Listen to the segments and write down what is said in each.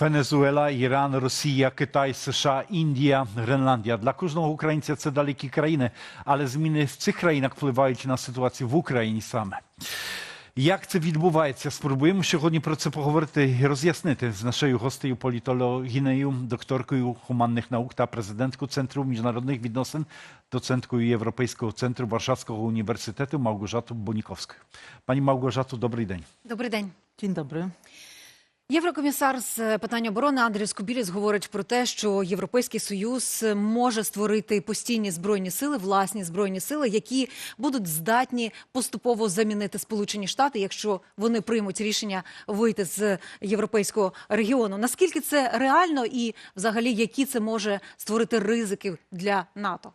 Венесуела, Іран, Росія, Китай, США, Індія, Гренландія. Для кожного українця це далекі країни, але зміни в цих країнах впливають на ситуацію в Україні саме. Як це відбувається? Спробуємо сьогодні про це поговорити і роз'яснити з нашою гостею, політологінею, докторкою гуманних наук та президенткою Центру міжнародних відносин, доценткою Європейського центру Warszawskiego університету Мałgorzatą Боніковською. Пані Мałgorzato, добрий день. Добрий день. Dzień dobry. Єврокомісар з питань оборони Андрій Скобіліс говорить про те, що Європейський союз може створити постійні збройні сили, власні збройні сили, які будуть здатні поступово замінити Сполучені Штати, якщо вони приймуть рішення вийти з європейського регіону. Наскільки це реально, і взагалі які це може створити ризики для НАТО?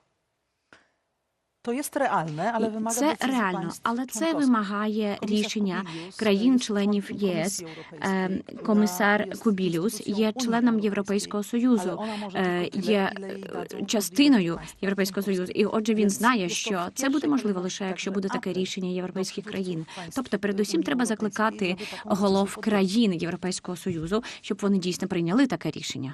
To jest realne, ale wymaga Це реально, але це вимагає рішення Kubilius, країн-членів ЄС. Е, Комісар instytucją є членом Європейського союзу, е, є е, частиною Європейського союзу. І отже, він знає, що це буде можливо лише якщо буде таке рішення європейських країн. Тобто, передусім, треба закликати голов країн Європейського союзу, щоб вони дійсно прийняли таке рішення.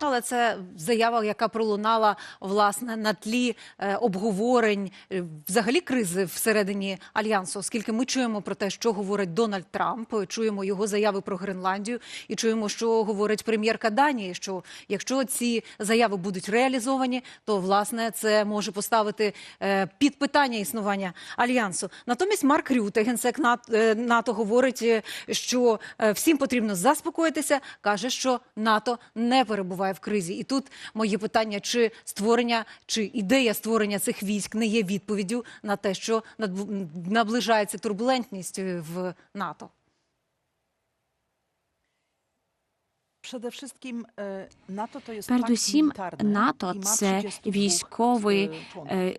Ну, Але це заява, яка пролунала власне на тлі е, обговорень е, взагалі кризи всередині альянсу, оскільки ми чуємо про те, що говорить Дональд Трамп, чуємо його заяви про Гренландію, і чуємо, що говорить прем'єрка Данії. Що якщо ці заяви будуть реалізовані, то власне це може поставити е, під питання існування альянсу. Натомість Марк Рюте, генсек НАТО, НАТО, говорить, що всім потрібно заспокоїтися. каже, що НАТО не перебуває в кризі. І тут моє питання: чи створення, чи ідея створення цих військ не є відповіддю на те, що наближається турбулентність е, в НАТО? Передусім, НАТО це військовий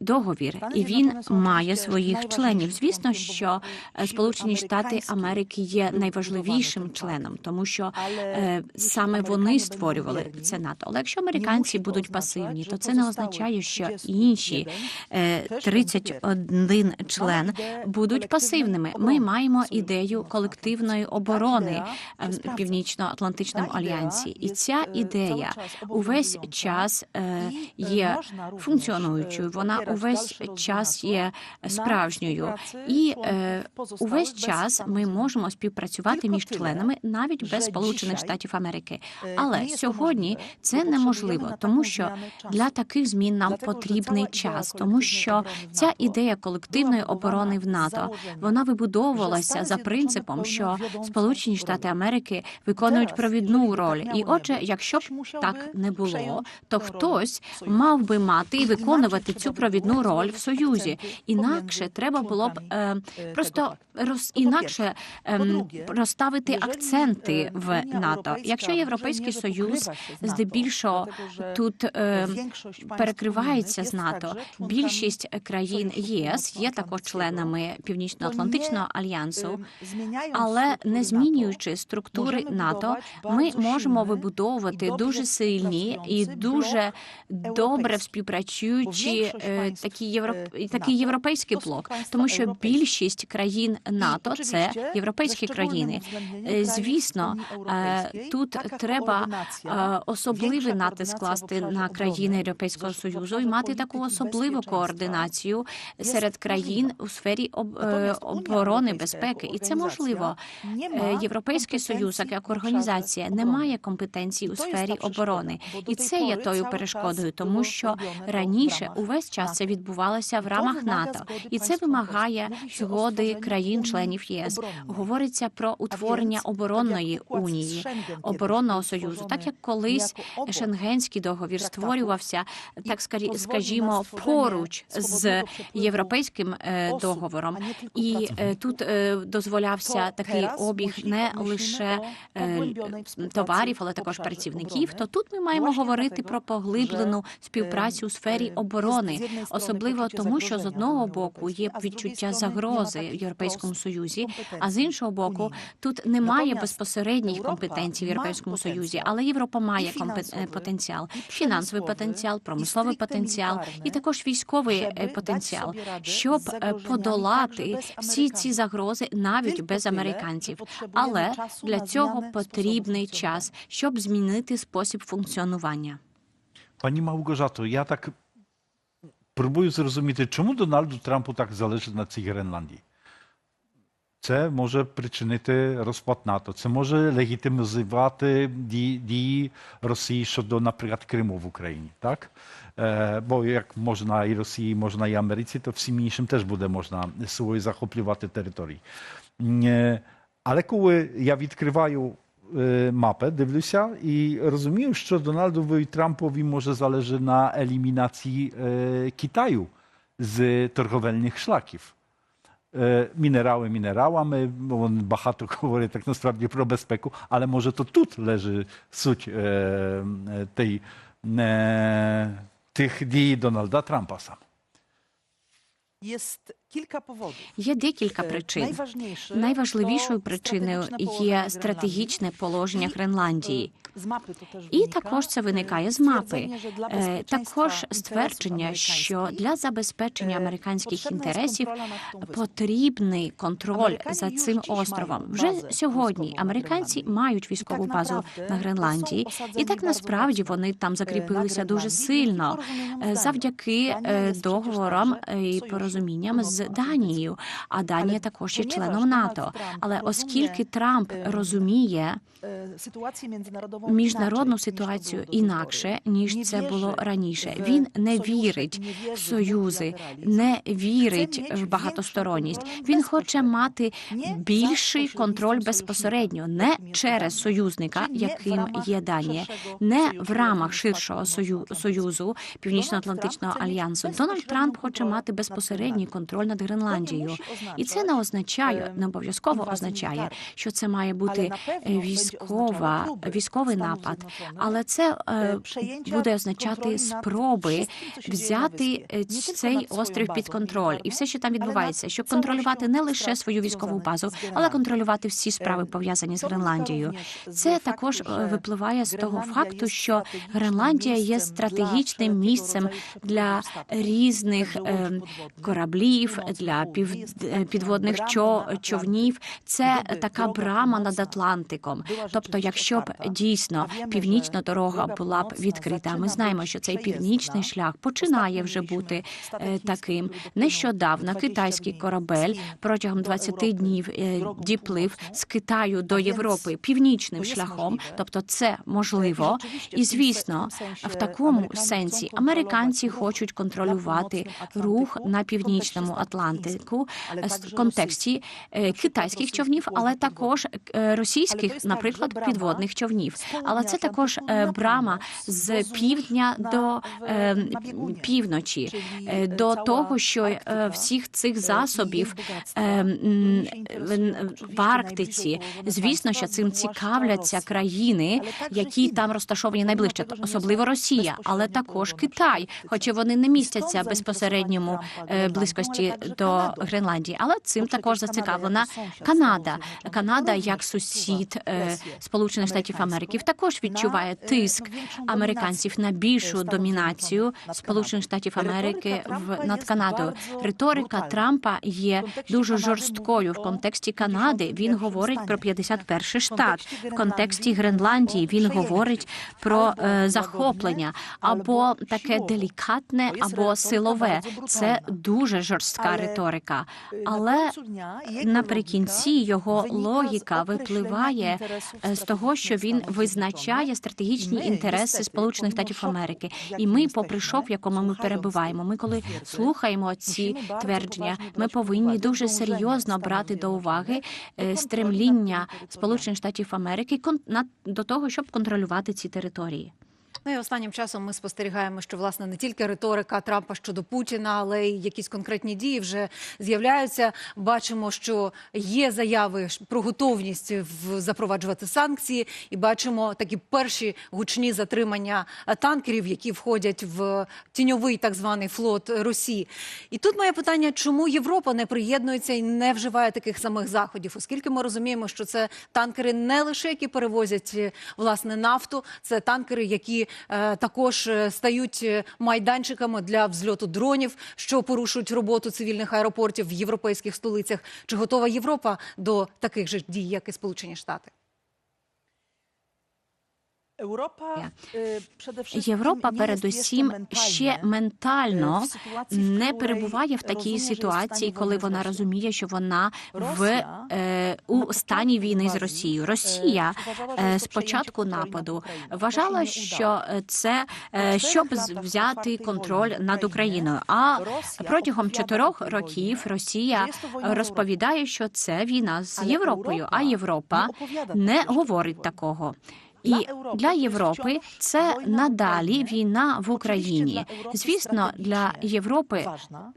договір, і він має своїх членів. Звісно, що Сполучені Штати Америки є найважливішим членом, тому що саме вони створювали це НАТО. Але якщо американці будуть пасивні, то це не означає, що інші е, теж 31 член будуть пасивними. Ми маємо ідею колективної оборони ідея е, альянсі, і ця е, ідея увесь час е, е, є функціонуючою. Вона увесь час є справжньою, і увесь час ми можемо співпрацювати між членами навіть без Сполучених Штатів Америки. Але сьогодні це неможливо, тому що для таких змін нам потрібний час, тому що ця ідея колективної оборони в НАТО вона вибудовувалася за принципом, що Сполучені Штати. Америки виконують провідну by роль. І отже, якщо б так не було, то хтось мав би мати і виконувати цю провідну роль в Союзі. Інакше треба було б е, e, просто роз інакше ем, розставити акценти в НАТО. Якщо Європейський Союз здебільшого тут е, перекривається з НАТО. Більшість країн ЄС є також членами Північно-Атлантичного альянсу. Ем, Але не змінюючи структури НАТО, ми bardzo можемо вибудовувати дуже сильні і дуже добре співпрацюючі е, такі європ... е, такий європейський блок, тому що більшість країн НАТО це європейські країни. Е, Звісно, тут треба особливий натиск класти на країни Європейського Союзу і мати таку особливу координацію серед країн у сфері об- оборони безпеки, і це можливо. Європейський союз, як, як організація, не obrony. Має компетенцій І у сфері оборони, і це є тою перешкодою, тому що раніше увесь час це відбувалося в рамах НАТО, і це вимагає згоди країн-членів єС. Говориться про утворення оборонної унії, оборонного союзу, так як колись Шенгенський договір створювався, так скажімо, поруч з європейським е, договором. І е, тут е, дозволявся такий обіг не лише współpracy товарів, але також працівників. То тут ми маємо говорити про поглиблену співпрацю у сфері е, оборони, особливо тому, що з одного боку є відчуття загрози в Європейському Союзі, а з іншого боку, тут немає безпосередніх компетенцій в Європейському Союзі, але Європа має е, потенціал, фінансовий потенціал, промисловий потенціал, і також військовий е, потенціал, щоб е, подолати всі ці загрози навіть без американців. Але для цього потрібний час, час, щоб змінити спосіб функціонування. Pani Małgorzato, ja tak próbuję zrozumieć, czemu Donaldu Trumpu так залежить на цій Гренландії? Це може причинити розпад НАТО, це може легітимізувати дії, дії Росії щодо, наприклад, Криму в Україні. Так? Е, бо як можна і Росії, можна і Америці, то всім іншим теж буде можна свої захоплювати території. Е, але коли я відкриваю е, mapę, дивлюся і розумію, що Дональдові Трампові може залежить на елімінації е, Китаю з торговельних шлаків. Е, Мінерали мінералами, бо він багато говорить так насправді про безпеку, але може то тут лежить суть е, е, tej, е, тих дій Дональда Трампа саме. Jest kilka поводів Є декілька Е, причин. Найважливішою причиною є стратегічне положення Гренландії. З мапи то теж І також це е, виникає з мапи. Е, Також ствердження, що для забезпечення е, американських інтересів потрібний контроль за цим островом. Вже сьогодні американці мають військову базу на Гренландії, і так насправді вони там закріпилися дуже сильно завдяки договорам і порозумінням з Данією. А Данія також є членом НАТО. Але оскільки Трамп розуміє міжнародну ситуацію інакше, ніж це було раніше. Він не вірить в союзи, не вірить в багатосторонність. Він хоче мати більший контроль безпосередньо, не через союзника, яким є Данія, не в рамах ширшого союзу Північно-Атлантичного альянсу. Дональд Трамп хоче мати безпосередній контроль над Гренландією. І це не означає, е, не обов'язково означає, що це має бути będzie військова, військовий напад. Але це е, е, буде означати спроби взяти е, цей острів під контроль і все, що там відбувається, щоб контролювати не лише свою військову базу, але контролювати всі справи пов'язані з Гренландією. Це також випливає з того факту, що Гренландія є стратегічним місцем для різних е, підводних, кораблів, для підводних човнів. Це така брама над Атлантиком. Тобто, rzeczywiście якщо б дійсно північна дорога була б відкрита, ми знаємо, що цей північний шлях починає вже бути е, таким. Нещодавно китайський корабель протягом до 20 днів е, діплив з Китаю до Європи північним шляхом. Тобто, це можливо. І звісно, в в такому сенсі американці хочуть контролювати рух на північному Атлантику е, в контексті е, китайських човнів, але також е, російських, наприклад, підводних човнів. Але це також е, брама з півдня до е, півночі, е, до того, що всіх цих засобів в Арктиці. Звісно, що цим цікавляться країни, які там розташовані найближче, особливо Росія, але також Китай, хоча вони не містяться безпосередньому е, близькості до Гренландії. Але цим також зацікавлена Канада. Канада, як сусід Сполучених Штатів Америки, також відчуває тиск американців на більшу домінацію Сполучених Штатів Америки в над Канадою. Риторика Трампа є дуже жорсткою в контексті Канади. Він говорить про 51-й штат. В контексті Гренландії він говорить про е, захоплення або таке делікатне, або силове. Це дуже жорстка риторика. Але наприкінці його логіка випливає е, з того, що він визначає стратегічні інтереси Сполучених Штатів Америки. І ми, попри шок, в якому ми перебуваємо, ми коли слухаємо ці твердження, ми повинні дуже серйозно брати до уваги е, стремління Сполучених Штатів Америки до того, щоб контролювати ці території. Ну і останнім часом ми спостерігаємо, що власне не тільки риторика Трампа щодо Путіна, але й якісь конкретні дії вже з'являються. Бачимо, що є заяви про готовність запроваджувати санкції, і бачимо такі перші гучні затримання танкерів, які входять в тіньовий так званий флот Росії. І тут моє питання: чому Європа не приєднується і не вживає таких самих заходів, оскільки ми розуміємо, що це танкери не лише які перевозять власне нафту, це танкери, які також е, стають е, майданчиками для взльоту дронів, що порушують роботу цивільних аеропортів в європейських столицях. Чи готова Європа до таких же дій, як і Сполучені Штати? Європа, Європа, передусім, ще ментально не перебуває в такій ситуації, коли вона розуміє, що вона в у стані війни з Росією. Росія з початку нападу вважала, що це щоб взяти контроль над Україною. А протягом чотирьох років Росія розповідає, що це війна з Європою, а Європа не говорить такого. І для Європи це надалі війна в Україні. Звісно, для Європи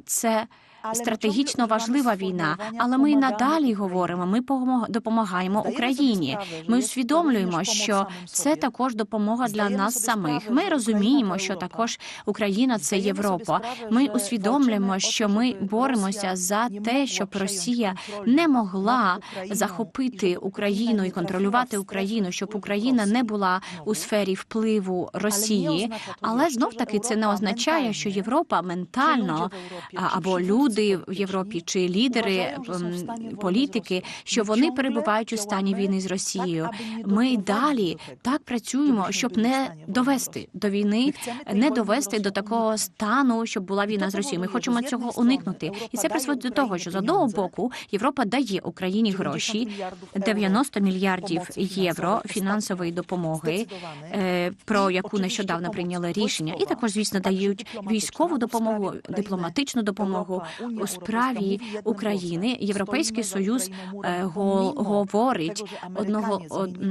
це стратегічно важлива війна, але ми й надалі говоримо. Ми допомагаємо Україні. Ми усвідомлюємо, що це також допомога для нас самих. Ми розуміємо, що також Україна це Європа. Ми усвідомлюємо, що ми боремося за те, щоб Росія не могла захопити Україну і контролювати Україну, щоб Україна не була у сфері впливу Росії. Але знов таки це не означає, що Європа ментально люди або всі люди в Європі чи лідери ем, політики, що вони перебувають у стані війни з Росією. Ми далі так працюємо, Щоб не довести до війни, не довести до такого стану, щоб була війна з Росією. Ми хочемо цього уникнути, і це призводить до того, що з одного боку Європа дає Україні гроші, мільярдів 90 мільярдів євро фінансової допомоги, е, про яку нещодавно прийняли рішення, і також, звісно, дають військову допомогу, дипломатичну допомогу у справі України. Європейський союз е, помимо говорить одного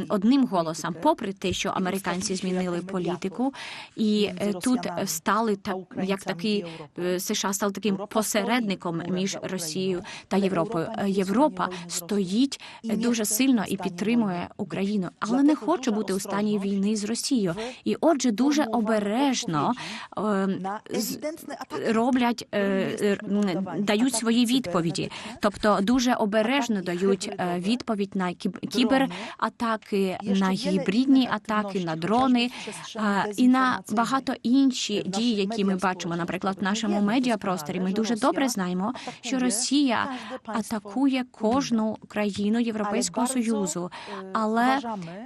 одним голосом, попри те, що американці змінили політику, і е, тут стали та так, як такий е, США стали таким посередником між Росією та Європою. Європа Е, стоїть е, дуже сильно і підтримує. Україну, але не хоче бути у стані війни з Росією. І отже, дуже обережно е, роблять, е, е, дають свої відповіді, тобто дуже обережно дають е, відповідь на кіб- кібератаки, на гібридні атаки, на дрони а, і на багато інші дії, які ми бачимо, наприклад, в нашому медіапросторі. Ми дуже добре знаємо, що Росія атакує кожну країну Європейського Союзу, е, але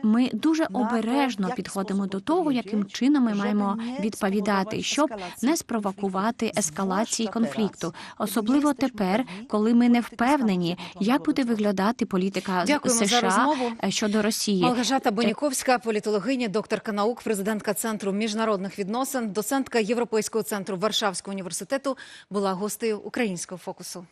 ми дуже обережно підходимо до того, яким чином ми маємо відповідати, щоб не спровокувати ескалації конфлікту, особливо тепер, коли ми не впевнені, як буде виглядати політика Дякуємо США за розмову. е, щодо Росії. Малгажата Боніковська, політологиня, докторка наук, президентка Центру міжнародних відносин, доцентка Європейського центру Варшавського університету, була гостею українського фокусу.